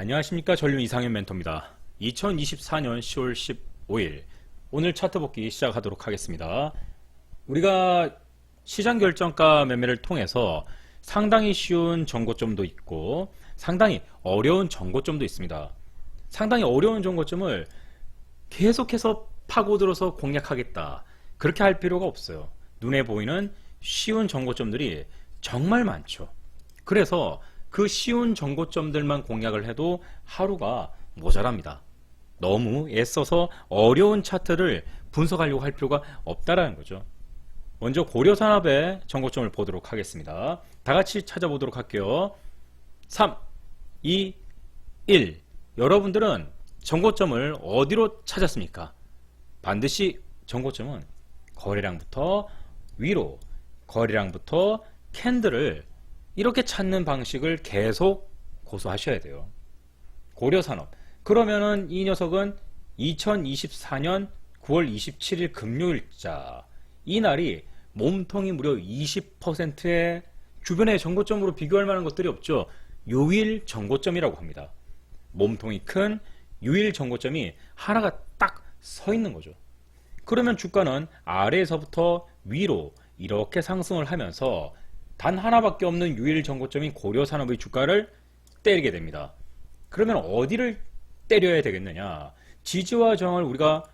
안녕하십니까 전륜 이상현 멘토입니다. 2024년 10월 15일 오늘 차트 복귀 시작하도록 하겠습니다. 우리가 시장 결정가 매매를 통해서 상당히 쉬운 정고점도 있고 상당히 어려운 정고점도 있습니다. 상당히 어려운 정고점을 계속해서 파고들어서 공략하겠다. 그렇게 할 필요가 없어요. 눈에 보이는 쉬운 정고점들이 정말 많죠. 그래서 그 쉬운 정고점들만 공략을 해도 하루가 모자랍니다. 너무 애써서 어려운 차트를 분석하려고 할 필요가 없다라는 거죠. 먼저 고려산업의 정고점을 보도록 하겠습니다. 다 같이 찾아보도록 할게요. 3, 2, 1. 여러분들은 정고점을 어디로 찾았습니까? 반드시 정고점은 거래량부터 위로, 거래량부터 캔들을 이렇게 찾는 방식을 계속 고수하셔야 돼요. 고려산업. 그러면은 이 녀석은 2024년 9월 27일 금요일자. 이 날이 몸통이 무려 20%의 주변의 정고점으로 비교할 만한 것들이 없죠. 요일 정고점이라고 합니다. 몸통이 큰 요일 정고점이 하나가 딱 서 있는 거죠. 그러면 주가는 아래에서부터 위로 이렇게 상승을 하면서 단 하나밖에 없는 유일 정고점인 고려산업의 주가를 때리게 됩니다. 그러면 어디를 때려야 되겠느냐? 지지와 저항을 우리가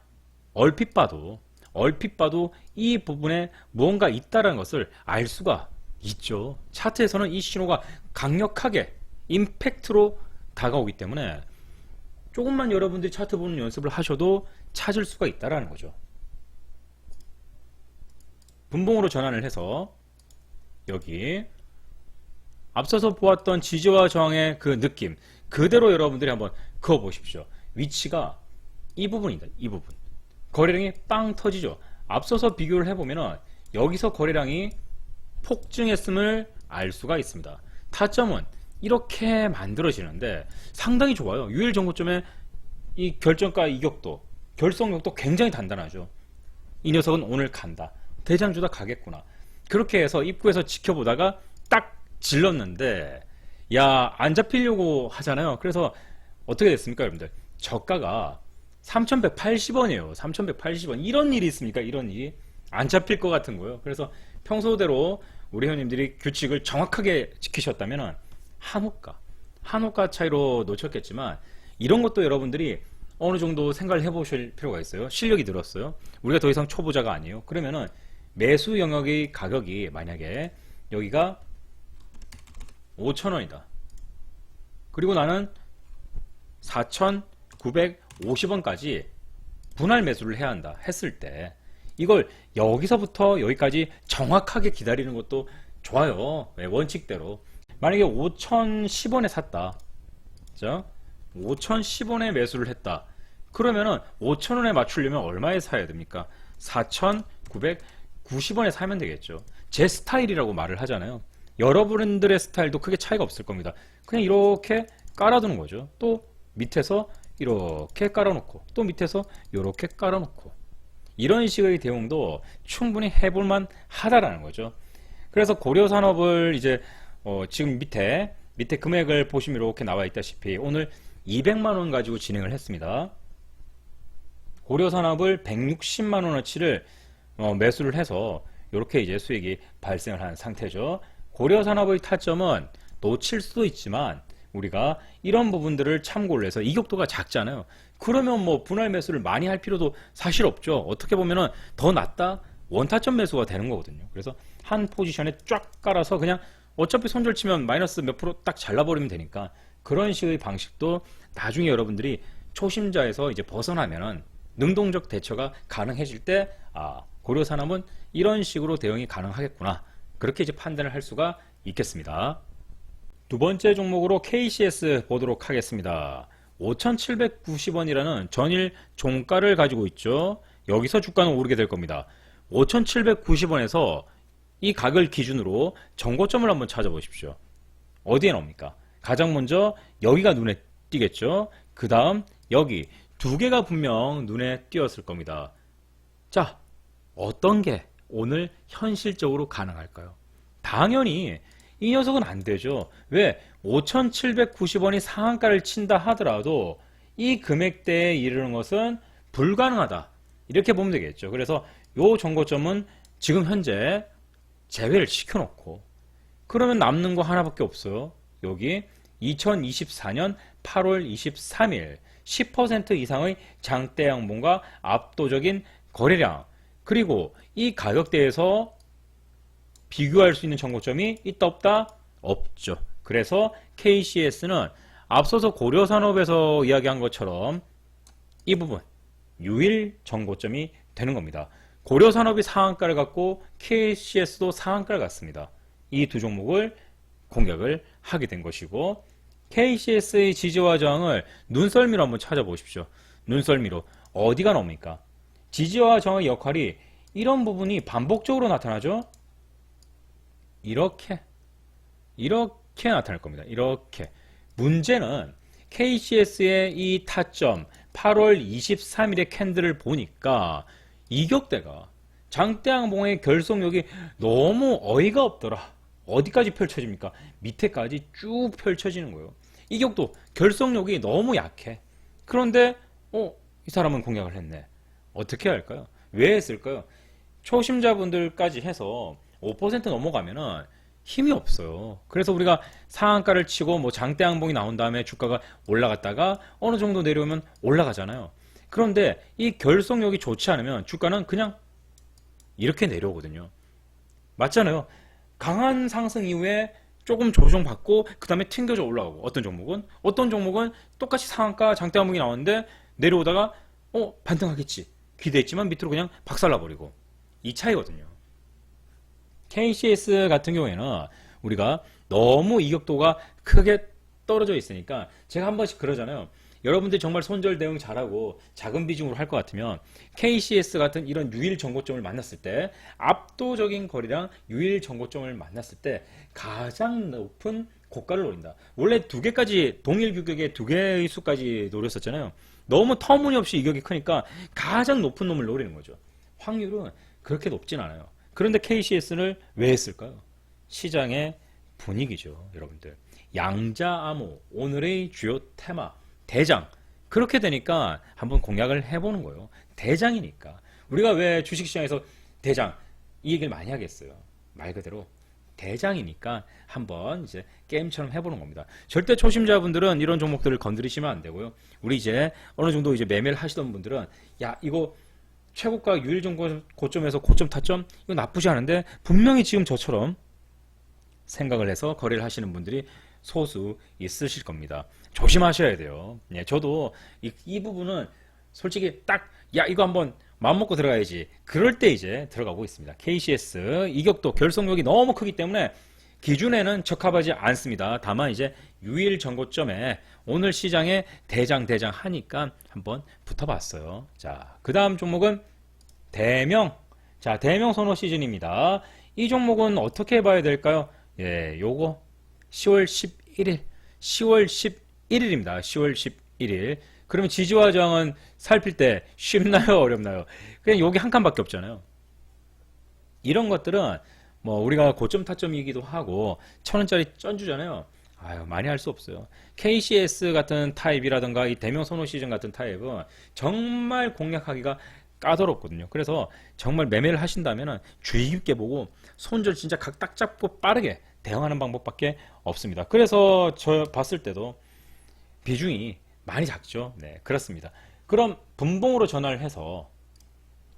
얼핏 봐도 얼핏 봐도 이 부분에 무언가 있다라는 것을 알 수가 있죠. 차트에서는 이 신호가 강력하게 임팩트로 다가오기 때문에 조금만 여러분들이 차트 보는 연습을 하셔도 찾을 수가 있다라는 거죠. 분봉으로 전환을 해서 여기 앞서서 보았던 지지와 저항의 그 느낌 그대로 여러분들이 한번 그어 보십시오. 위치가 이 부분입니다. 이 부분. 거래량이 빵 터지죠. 앞서서 비교를 해보면 여기서 거래량이 폭증했음을 알 수가 있습니다. 타점은 이렇게 만들어지는데 상당히 좋아요. 유일 정고점의 이 결정가 이격도, 결성력도 굉장히 단단하죠. 이 녀석은 오늘 간다. 대장주다 가겠구나. 그렇게 해서 입구에서 지켜보다가 딱 질렀는데 야 안 잡히려고 하잖아요. 그래서 어떻게 됐습니까, 여러분들? 저가가 3,180원이에요. 3,180원. 이런 일이 있습니까? 이런 일이 안 잡힐 것 같은 거예요. 그래서 평소대로 우리 회원님들이 규칙을 정확하게 지키셨다면 한호가, 한호가 차이로 놓쳤겠지만 이런 것도 여러분들이 어느 정도 생각을 해보실 필요가 있어요. 실력이 늘었어요. 우리가 더 이상 초보자가 아니에요. 그러면은 매수 영역의 가격이 만약에 여기가 5천원이다. 그리고 나는 4,950원까지 분할 매수를 해야 한다 했을 때 이걸 여기서부터 여기까지 정확하게 기다리는 것도 좋아요. 네, 원칙대로. 만약에 5,010원에 샀다. 그죠? 5,010원에 매수를 했다. 그러면은 5,000원에 맞추려면 얼마에 사야 됩니까? 4,990원 에 사면 되겠죠. 제 스타일이라고 말을 하잖아요. 여러분들의 스타일도 크게 차이가 없을 겁니다. 그냥 이렇게 깔아두는 거죠. 또 밑에서 이렇게 깔아놓고 또 밑에서 이렇게 깔아놓고 이런 식의 대응도 충분히 해볼만 하다라는 거죠. 그래서 고려산업을 이제 어 지금 밑에 밑에 금액을 보시면 이렇게 나와 있다시피 오늘 200만 원 가지고 진행을 했습니다. 고려산업을 160만 원어치를 어 매수를 해서 이렇게 이제 수익이 발생을 한 상태죠. 고려산업의 타점은 놓칠 수도 있지만 우리가 이런 부분들을 참고를 해서 이격도가 작잖아요. 그러면 뭐 분할 매수를 많이 할 필요도 사실 없죠. 어떻게 보면은 더 낫다 원타점 매수가 되는 거거든요. 그래서 한 포지션에 쫙 깔아서 그냥 어차피 손절 치면 마이너스 몇 프로 딱 잘라버리면 되니까 그런 식의 방식도 나중에 여러분들이 초심자에서 이제 벗어나면은 능동적 대처가 가능해질 때 아, 고려산업은 이런 식으로 대응이 가능하겠구나. 그렇게 이제 판단을 할 수가 있겠습니다. 두 번째 종목으로 KCS 보도록 하겠습니다. 5,790원이라는 전일 종가를 가지고 있죠. 여기서 주가는 오르게 될 겁니다. 5,790원에서 이 각을 기준으로 정고점을 한번 찾아보십시오. 어디에 나옵니까? 가장 먼저 여기가 눈에 띄겠죠. 그 다음 여기 두 개가 분명 눈에 띄었을 겁니다. 자, 어떤 게 오늘 현실적으로 가능할까요? 당연히 이 녀석은 안 되죠. 왜? 5,790원이 상한가를 친다 하더라도 이 금액대에 이르는 것은 불가능하다. 이렇게 보면 되겠죠. 그래서 요 정고점은 지금 현재 제외를 시켜놓고 그러면 남는 거 하나밖에 없어요. 여기 2024년 8월 23일 10% 이상의 장대 양봉과 압도적인 거래량 그리고 이 가격대에서 비교할 수 있는 정고점이 있다 없다? 없죠. 그래서 KCS는 앞서서 고려산업에서 이야기한 것처럼 이 부분 유일 정고점이 되는 겁니다. 고려산업이 상한가를 갖고 KCS도 상한가를 갖습니다. 이 두 종목을 공격을 하게 된 것이고 KCS의 지지와 저항을 눈썰미로 한번 찾아보십시오. 눈썰미로 어디가 나옵니까? 지지와 저항의 역할이 이런 부분이 반복적으로 나타나죠. 이렇게 이렇게 나타날 겁니다. 이렇게 문제는 KCS의 이 타점 8월 23일의 캔들을 보니까 이격대가 장대항봉의 결속력이 너무 어이가 없더라. 어디까지 펼쳐집니까? 밑에까지 쭉 펼쳐지는 거예요. 이격도 결속력이 너무 약해. 그런데 어, 이 사람은 공략을 했네. 어떻게 할까요? 왜 했을까요? 초심자분들까지 해서 5% 넘어가면은 힘이 없어요. 그래서 우리가 상한가를 치고 뭐 장대 항봉이 나온 다음에 주가가 올라갔다가 어느 정도 내려오면 올라가잖아요. 그런데 이 결속력이 좋지 않으면 주가는 그냥 이렇게 내려오거든요. 맞잖아요. 강한 상승 이후에 조금 조정받고 그 다음에 튕겨져 올라오고 어떤 종목은 어떤 종목은 똑같이 상한가 장대 항봉이 나왔는데 내려오다가 어 반등하겠지 기대했지만 밑으로 그냥 박살나버리고 이 차이거든요. KCS 같은 경우에는 우리가 너무 이격도가 크게 떨어져 있으니까 제가 한 번씩 그러잖아요. 여러분들이 정말 손절 대응 잘하고 작은 비중으로 할 것 같으면 KCS 같은 이런 유일 정고점을 만났을 때 압도적인 거리랑 유일 정고점을 만났을 때 가장 높은 고가를 노린다. 원래 두 개까지 동일 규격의 두 개의 수까지 노렸었잖아요. 너무 터무니없이 이격이 크니까 가장 높은 놈을 노리는 거죠. 확률은 그렇게 높진 않아요. 그런데 KCS를 왜 했을까요? 시장의 분위기죠, 여러분들. 양자암호, 오늘의 주요 테마, 대장. 그렇게 되니까 한번 공략을 해보는 거예요. 대장이니까. 우리가 왜 주식시장에서 대장, 이 얘기를 많이 하겠어요. 말 그대로 대장이니까 한번 이제 게임처럼 해보는 겁니다. 절대 초심자분들은 이런 종목들을 건드리시면 안 되고요. 우리 이제 어느 정도 이제 매매를 하시던 분들은 야, 이거 최고가 유일 정고 고점에서 고점 타점 이거 나쁘지 않은데 분명히 지금 저처럼 생각을 해서 거래를 하시는 분들이 소수 있으실 겁니다. 조심하셔야 돼요. 예, 저도 이, 이 부분은 솔직히 딱 야 이거 한번 마음 먹고 들어가야지. 그럴 때 이제 들어가고 있습니다. KCS 이격도 결속력이 너무 크기 때문에 기준에는 적합하지 않습니다. 다만 이제 유일 정고점에 오늘 시장에 대장 대장 하니까 한번 붙어봤어요. 자, 그 다음 종목은 대명. 자, 대명 선호 시즌입니다. 이 종목은 어떻게 봐야 될까요? 예, 요거 10월 11일, 10월 11일입니다. 10월 11일. 그러면 지지와 저항은 살필 때 쉽나요? 어렵나요? 그냥 여기 한 칸밖에 없잖아요. 이런 것들은 뭐 우리가 고점 타점이기도 하고 천 원짜리 쩐주잖아요. 아유 많이 할 수 없어요. KCS 같은 타입이라든가 이 대명 선호 시즌 같은 타입은 정말 공략하기가 까다롭거든요. 그래서 정말 매매를 하신다면 주의 깊게 보고 손절 진짜 각 딱 잡고 빠르게 대응하는 방법밖에 없습니다. 그래서 저 봤을 때도 비중이 많이 작죠. 네, 그렇습니다. 그럼 분봉으로 전환을 해서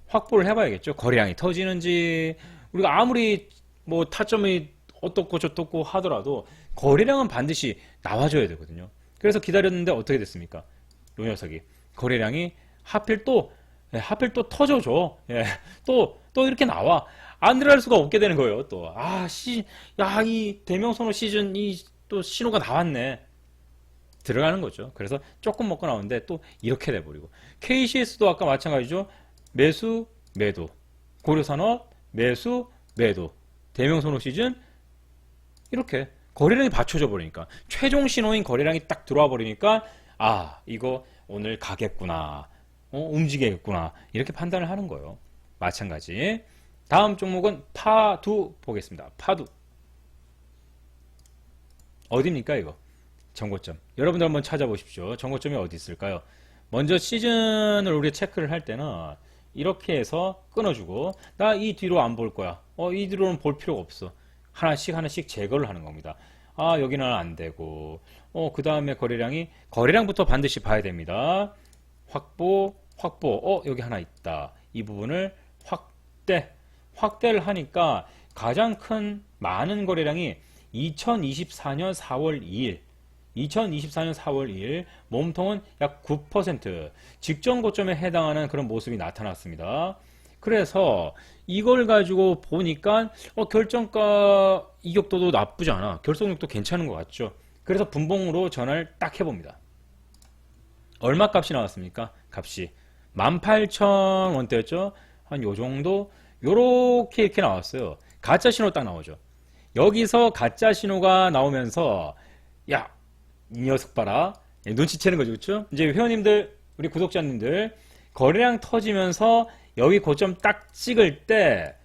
확보를 해봐야겠죠. 거래량이 터지는지 우리가 아무리 뭐 타점이 어떻고 저떻고 하더라도 거래량은 반드시 나와줘야 되거든요. 그래서 기다렸는데 어떻게 됐습니까? 요 녀석이 거래량이 하필 또 예, 하필 또 터져줘. 예, 또, 또 이렇게 나와. 안 들어갈 수가 없게 되는 거예요, 또. 아, 씨, 야, 이 대명선호 시즌, 이, 또 신호가 나왔네. 들어가는 거죠. 그래서 조금 먹고 나오는데 또 이렇게 돼버리고. KCS도 아까 마찬가지죠. 매수, 매도. 고려산업, 매수, 매도. 대명선호 시즌, 이렇게 거래량이 받쳐져 버리니까. 최종 신호인 거래량이 딱 들어와 버리니까, 아, 이거 오늘 가겠구나. 어, 움직이겠구나. 이렇게 판단을 하는 거예요. 마찬가지. 다음 종목은 파두 보겠습니다. 파두. 어디입니까 이거? 정고점. 여러분들 한번 찾아보십시오. 정고점이 어디 있을까요? 먼저 시즌을 우리 체크를 할 때는 이렇게 해서 끊어주고 나 이 뒤로 안 볼 거야. 어, 이 뒤로는 볼 필요가 없어. 하나씩 하나씩 제거를 하는 겁니다. 아, 여기는 안 되고. 어, 그 다음에 거래량이 거래량부터 반드시 봐야 됩니다. 확보, 확보. 어, 여기 하나 있다. 이 부분을 확대. 확대를 하니까 가장 큰 많은 거래량이 2024년 4월 2일 2024년 4월 2일 몸통은 약 9% 직전 고점에 해당하는 그런 모습이 나타났습니다. 그래서 이걸 가지고 보니까 어, 결정가 이격도도 나쁘지 않아. 결속력도 괜찮은 것 같죠. 그래서 분봉으로 전화를 딱 해봅니다. 얼마 값이 나왔습니까? 값이 18,000원대였죠. 한 요 정도 요렇게 이렇게 나왔어요. 가짜 신호 딱 나오죠. 여기서 가짜 신호가 나오면서 야, 이 녀석 봐라. 예, 눈치채는 거죠. 그렇죠? 이제 회원님들, 우리 구독자님들 거래량 터지면서 여기 고점 딱 찍을 때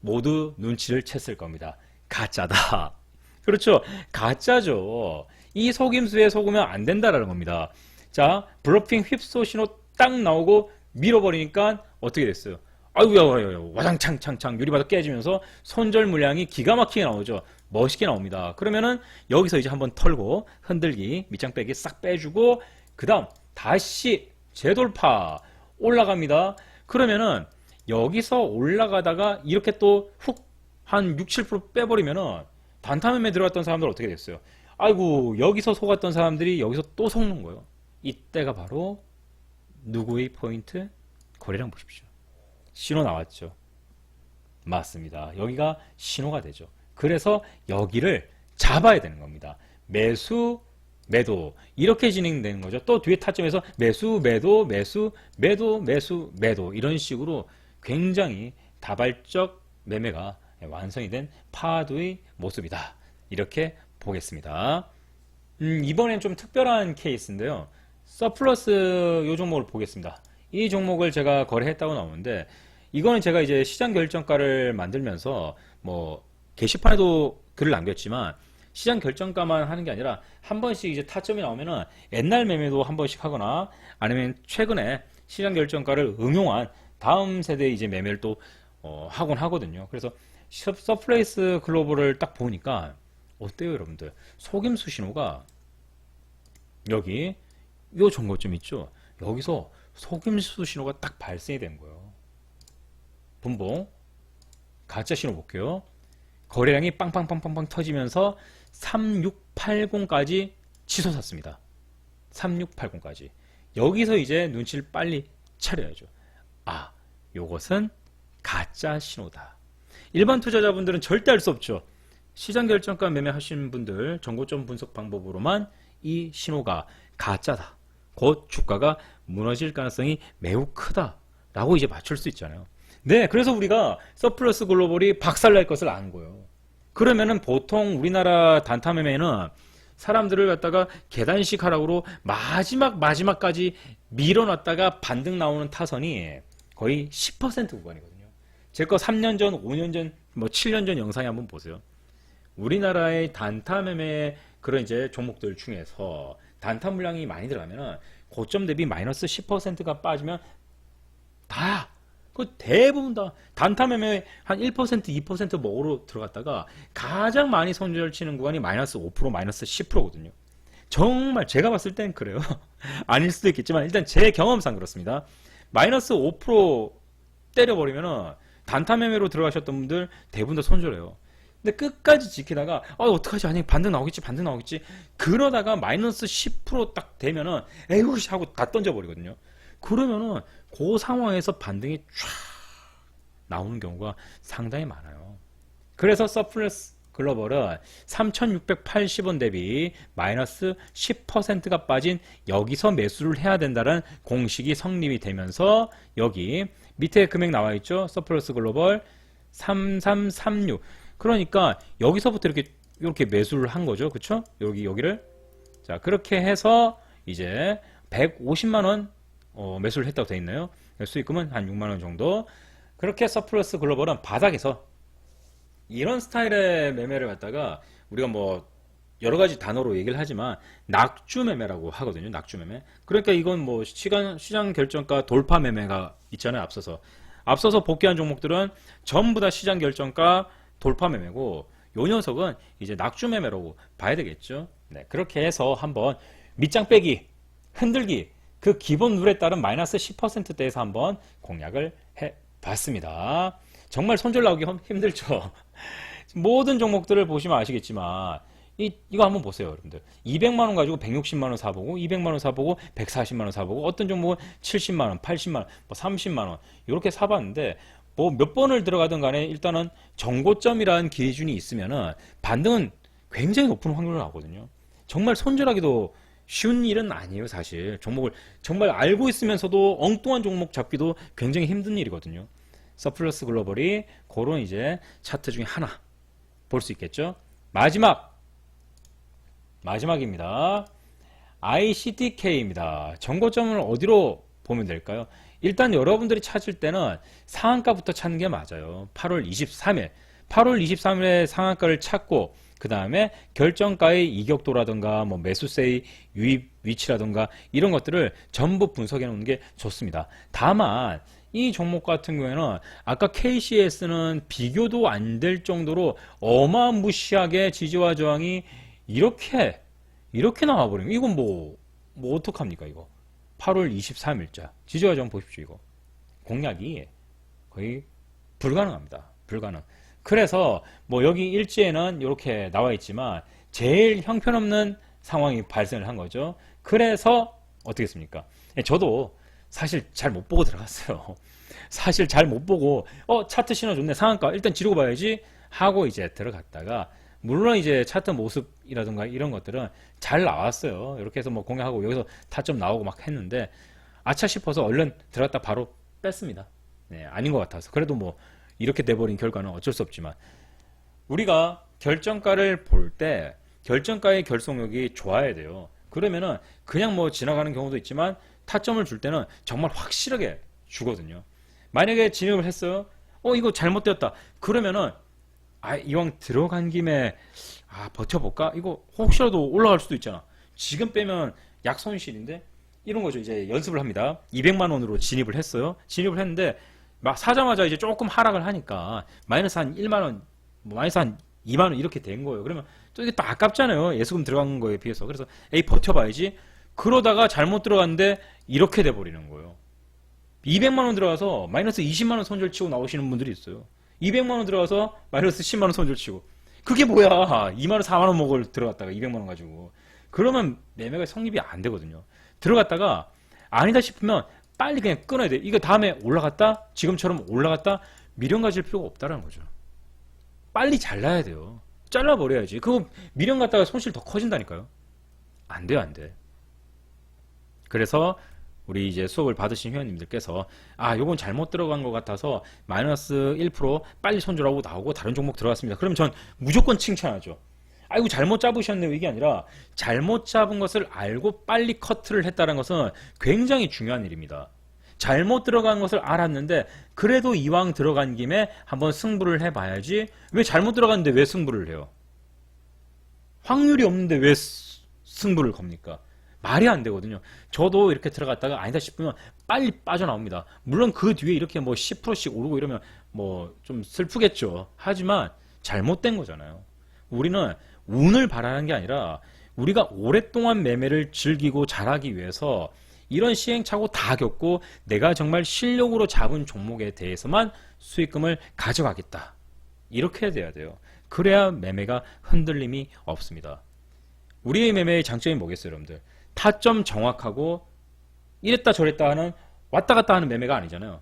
모두 눈치를 챘을 겁니다. 가짜다. 그렇죠. 가짜죠. 이 속임수에 속으면 안 된다라는 겁니다. 자, 블러핑 휩소 신호 딱 나오고 밀어버리니까 어떻게 됐어요? 아이고야, 아이고야, 와장창창창 유리바닥 깨지면서 손절 물량이 기가 막히게 나오죠. 멋있게 나옵니다. 그러면은 여기서 이제 한번 털고 흔들기, 밑장 빼기 싹 빼주고 그 다음 다시 재돌파 올라갑니다. 그러면은 여기서 올라가다가 이렇게 또 훅 한 6, 7% 빼버리면은 단타매매 들어갔던 사람들 어떻게 됐어요? 아이고 여기서 속았던 사람들이 여기서 또 속는 거예요. 이때가 바로 누구의 포인트? 거래량 보십시오. 신호 나왔죠. 맞습니다. 여기가 신호가 되죠. 그래서 여기를 잡아야 되는 겁니다. 매수, 매도 이렇게 진행되는 거죠. 또 뒤에 타점에서 매수, 매도, 매수, 매도, 매수, 매도 이런 식으로 굉장히 다발적 매매가 완성이 된 파도의 모습이다. 이렇게 보겠습니다. 음, 이번엔 좀 특별한 케이스인데요. 서플러스 요 종목을 보겠습니다. 이 종목을 제가 거래했다고 나오는데 이거는 제가 이제 시장 결정가를 만들면서 뭐 게시판에도 글을 남겼지만 시장 결정가만 하는 게 아니라 한 번씩 이제 타점이 나오면은 옛날 매매도 한 번씩 하거나 아니면 최근에 시장 결정가를 응용한 다음 세대 이제 매매를 또 어, 하곤 하거든요. 그래서 서- 서플레이스 글로벌을 딱 보니까 어때요, 여러분들? 속임수 신호가 여기 요 정거점 있죠? 여기서 속임수 신호가 딱 발생이 된 거예요. 분봉 가짜 신호 볼게요. 거래량이 빵빵빵빵빵 터지면서 3680까지 치솟았습니다. 3680까지. 여기서 이제 눈치를 빨리 차려야죠. 아, 요것은 가짜 신호다. 일반 투자자분들은 절대 알 수 없죠. 시장 결정가 매매하시는 분들 정고점 분석 방법으로만 이 신호가 가짜다. 곧 주가가 무너질 가능성이 매우 크다라고 이제 맞출 수 있잖아요. 네, 그래서 우리가 서플러스 글로벌이 박살날 것을 아는 거예요. 그러면은 보통 우리나라 단타 매매는 사람들을 갖다가 계단식 하락으로 마지막 마지막까지 밀어놨다가 반등 나오는 타선이 거의 10% 구간이거든요. 제 거 3년 전, 5년 전, 뭐 7년 전 영상에 한번 보세요. 우리나라의 단타 매매 그런 이제 종목들 중에서 단타 물량이 많이 들어가면은 고점 대비 마이너스 10%가 빠지면 다, 그 대부분 다 단타 매매 한 1%, 2% 먹으러 들어갔다가 가장 많이 손절 치는 구간이 마이너스 5%, 마이너스 10%거든요. 정말 제가 봤을 땐 그래요. 아닐 수도 있겠지만 일단 제 경험상 그렇습니다. 마이너스 5% 때려버리면은 단타 매매로 들어가셨던 분들 대부분 다 손절해요. 근데 끝까지 지키다가 아 어떡하지 아니 반등 나오겠지 반등 나오겠지 그러다가 마이너스 10%딱 되면은 에휴 씨 하고 다 던져버리거든요. 그러면은 그 상황에서 반등이 쫙 나오는 경우가 상당히 많아요. 그래서 서플러스 글로벌은 3,680원 대비 마이너스 10%가 빠진 여기서 매수를 해야 된다는 공식이 성립이 되면서 여기 밑에 금액 나와 있죠. 서플러스 글로벌 3336. 그러니까 여기서부터 이렇게 이렇게 매수를 한 거죠. 그쵸? 여기 여기를 자, 그렇게 해서 이제 150만 원 어, 매수를 했다고 돼 있나요? 수익금은 한 6만 원 정도. 그렇게 서플러스 글로벌은 바닥에서 이런 스타일의 매매를 갖다가 우리가 뭐 여러 가지 단어로 얘기를 하지만 낙주 매매라고 하거든요. 낙주 매매. 그러니까 이건 뭐 시간 시장 결정가 돌파 매매가 있잖아요. 앞서서 앞서서 복귀한 종목들은 전부 다 시장 결정가 돌파 매매고 요 녀석은 이제 낙주 매매라고 봐야 되겠죠. 네, 그렇게 해서 한번 밑장 빼기, 흔들기 그 기본 룰에 따른 마이너스 10%대에서 한번 공략을 해 봤습니다. 정말 손절 나오기 힘- 힘들죠. 모든 종목들을 보시면 아시겠지만 이, 이거 한번 보세요, 여러분들. 200만 원 가지고 160만 원 사보고, 200만 원 사보고, 140만 원 사보고, 어떤 종목은 70만 원, 80만 원, 뭐 30만 원 이렇게 사봤는데 뭐 몇 번을 들어가든 간에 일단은 정고점이라는 기준이 있으면은 반등은 굉장히 높은 확률로 나오거든요. 정말 손절하기도 쉬운 일은 아니에요, 사실. 종목을 정말 알고 있으면서도 엉뚱한 종목 잡기도 굉장히 힘든 일이거든요. 서플러스 글로벌이 그런 이제 차트 중에 하나 볼 수 있겠죠. 마지막 마지막입니다. ICTK입니다. 정고점을 어디로 보면 될까요? 일단 여러분들이 찾을 때는 상한가부터 찾는 게 맞아요. 8월 23일. 8월 23일에 상한가를 찾고 그 다음에 결정가의 이격도라든가 뭐 매수세의 유입 위치라든가 이런 것들을 전부 분석해 놓는 게 좋습니다. 다만 이 종목 같은 경우에는 아까 KCS는 비교도 안 될 정도로 어마무시하게 지지와 저항이 이렇게 이렇게 나와버리면 이건 뭐, 뭐 어떡합니까 이거 8월 23일자. 지지와 저항 보십시오 이거. 공략이 거의 불가능합니다. 불가능. 그래서 뭐 여기 일지에는 이렇게 나와 있지만 제일 형편없는 상황이 발생을 한 거죠. 그래서 어떻게 했습니까? 예, 저도 사실 잘 못 보고 들어갔어요. 사실 잘 못 보고 어 차트 신호 좋네 상한가? 일단 지르고 봐야지 하고 이제 들어갔다가 물론 이제 차트 모습 이라든가 이런 것들은 잘 나왔어요. 이렇게 해서 뭐 공략하고 여기서 타점 나오고 막 했는데 아차 싶어서 얼른 들어갔다 바로 뺐습니다. 네, 아닌 것 같아서. 그래도 뭐 이렇게 돼버린 결과는 어쩔 수 없지만 우리가 결정가를 볼 때 결정가의 결속력이 좋아야 돼요. 그러면은 그냥 뭐 지나가는 경우도 있지만 타점을 줄 때는 정말 확실하게 주거든요. 만약에 진입을 했어요. 어, 이거 잘못되었다. 그러면은 아, 이왕 들어간 김에 아, 버텨볼까? 이거 혹시라도 올라갈 수도 있잖아. 지금 빼면 약 손실인데 이런 거죠. 이제 연습을 합니다. 200만 원으로 진입을 했어요. 진입을 했는데 막 사자마자 이제 조금 하락을 하니까 마이너스 한 1만 원, 뭐 마이너스 한 2만 원 이렇게 된 거예요. 그러면 또 이게 또 아깝잖아요. 예수금 들어간 거에 비해서. 그래서 에이 버텨봐야지. 그러다가 잘못 들어갔는데 이렇게 돼 버리는 거예요. 200만 원 들어가서 마이너스 20만 원 손절 치고 나오시는 분들이 있어요. 200만 원 들어가서 마이너스 10만 원 손절 치고 그게 뭐야? 2만 원, 4만 원 먹을 들어갔다가 200만 원 가지고 그러면 매매가 성립이 안 되거든요. 들어갔다가 아니다 싶으면 빨리 그냥 끊어야 돼. 이거 다음에 올라갔다? 지금처럼 올라갔다? 미련 가질 필요가 없다라는 거죠. 빨리 잘라야 돼요. 잘라버려야지. 그거 미련 갖다가 손실 더 커진다니까요. 안 돼요, 안 돼. 그래서 우리 이제 수업을 받으신 회원님들께서 아 요건 잘못 들어간 것 같아서 마이너스 1% 빨리 손절하고 나오고 다른 종목 들어갔습니다. 그럼 전 무조건 칭찬하죠. 아이고 잘못 잡으셨네요 이게 아니라 잘못 잡은 것을 알고 빨리 커트를 했다는 것은 굉장히 중요한 일입니다. 잘못 들어간 것을 알았는데 그래도 이왕 들어간 김에 한번 승부를 해봐야지 왜 잘못 들어갔는데 왜 승부를 해요? 확률이 없는데 왜 스- 승부를 겁니까? 말이 안 되거든요. 저도 이렇게 들어갔다가 아니다 싶으면 빨리 빠져나옵니다. 물론 그 뒤에 이렇게 뭐 10%씩 오르고 이러면 뭐 좀 슬프겠죠. 하지만 잘못된 거잖아요. 우리는 운을 바라는 게 아니라 우리가 오랫동안 매매를 즐기고 잘하기 위해서 이런 시행착오 다 겪고 내가 정말 실력으로 잡은 종목에 대해서만 수익금을 가져가겠다. 이렇게 돼야 돼요. 그래야 매매가 흔들림이 없습니다. 우리의 매매의 장점이 뭐겠어요, 여러분들? 타점 정확하고 이랬다 저랬다 하는 왔다 갔다 하는 매매가 아니잖아요.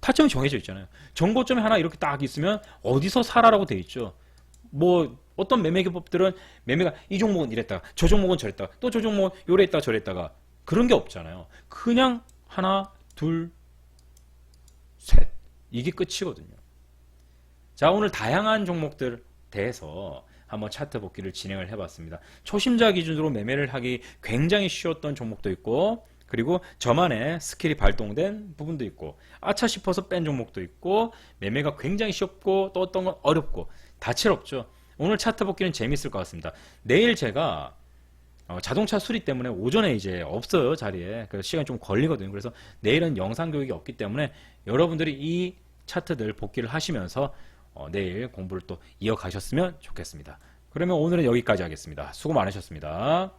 타점이 정해져 있잖아요. 정고점이 하나 이렇게 딱 있으면 어디서 사라라고 돼 있죠. 뭐 어떤 매매 기법들은 매매가 이 종목은 이랬다가 저 종목은 저랬다가 또 저 종목은 있다가 저랬다가 그런 게 없잖아요. 그냥 하나, 둘, 셋 이게 끝이거든요. 자 오늘 다양한 종목들 대해서 한번 차트 복귀를 진행을 해봤습니다. 초심자 기준으로 매매를 하기 굉장히 쉬웠던 종목도 있고 그리고 저만의 스킬이 발동된 부분도 있고 아차 싶어서 뺀 종목도 있고 매매가 굉장히 쉽고 또 어떤 건 어렵고 다채롭죠. 오늘 차트 복귀는 재밌을 것 같습니다. 내일 제가 어, 자동차 수리 때문에 오전에 이제 없어요 자리에 그래서 시간이 좀 걸리거든요 그래서 내일은 영상 교육이 없기 때문에 여러분들이 이 차트들 복귀를 하시면서 어, 내일 공부를 또 이어가셨으면 좋겠습니다. 그러면 오늘은 여기까지 하겠습니다. 수고 많으셨습니다.